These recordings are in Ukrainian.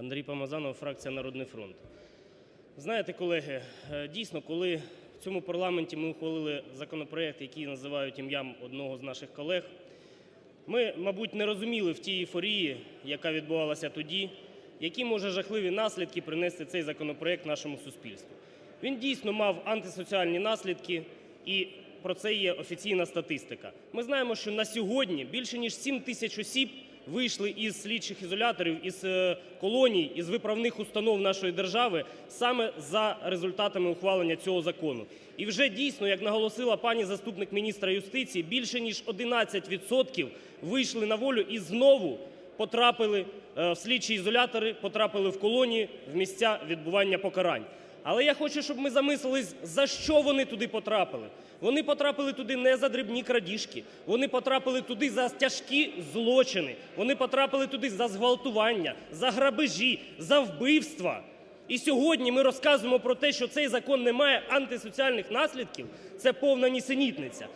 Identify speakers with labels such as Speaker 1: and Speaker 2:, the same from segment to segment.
Speaker 1: Андрій Помазанов, фракція "Народний фронт". Знаєте, колеги, е, дійсно, коли в цьому парламенті ми ухвалили законопроект, який називають ім'ям одного з наших колег, ми, мабуть, не розуміли в тій ейфорії, яка відбувалася тоді, які може жахливі наслідки принести цей законопроект нашому суспільству. Він дійсно мав антисоціальні наслідки, і про це є офіційна статистика. Ми знаємо, що на сьогодні більше ніж 7 тисяч осіб вийшли із слідчих ізоляторів, із е, колоній, із виправних установ нашої держави саме за результатами ухвалення цього закону. І вже дійсно, як наголосила пані заступник міністра юстиції, більше ніж 11% вийшли на волю і знову потрапили е, в слідчі ізолятори, потрапили в колонії, в місця відбування покарань. Але я хочу, щоб ми замислились, за що вони туди потрапили. Вони потрапили туди не за дрібні крадіжки, вони потрапили туди за тяжкі злочини, вони потрапили туди за зґвалтування, за грабежі, за вбивства. І сьогодні ми розказуємо про те, що цей закон не має антисоціальних наслідків, це повна нісенітниця.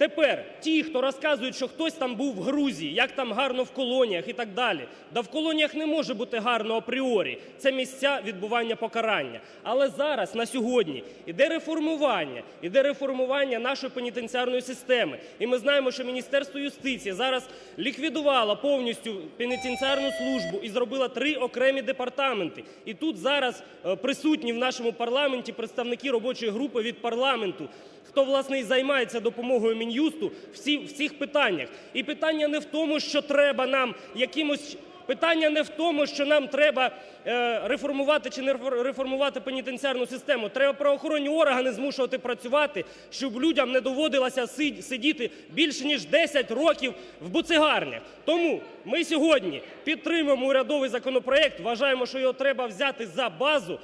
Speaker 1: Тепер ті, хто розказують, що хтось там був в Грузії, як там гарно в колоніях і так далі. Да в колоніях не може бути гарно апріорі. Це місця відбування покарання. Але зараз, на сьогодні, іде реформування, іде реформування нашої пенітенціарної системи. І ми знаємо, що Міністерство юстиції зараз ліквідувало повністю пенітенціарну службу і зробило три окремі департаменти. І тут зараз е, присутні в нашому парламенті представники робочої групи від парламенту хто, власне, і займається допомогою Мін'юсту в цих питаннях. І питання не в тому, що треба нам якимось. Питання не в тому, що нам треба е, реформувати чи не рефор- реформувати пенітенціарну систему. Треба правоохоронні органи змушувати працювати, щоб людям не доводилося сидіти більше ніж 10 років в буцегарнях. Тому ми сьогодні підтримуємо урядовий законопроект, вважаємо, що його треба взяти за базу.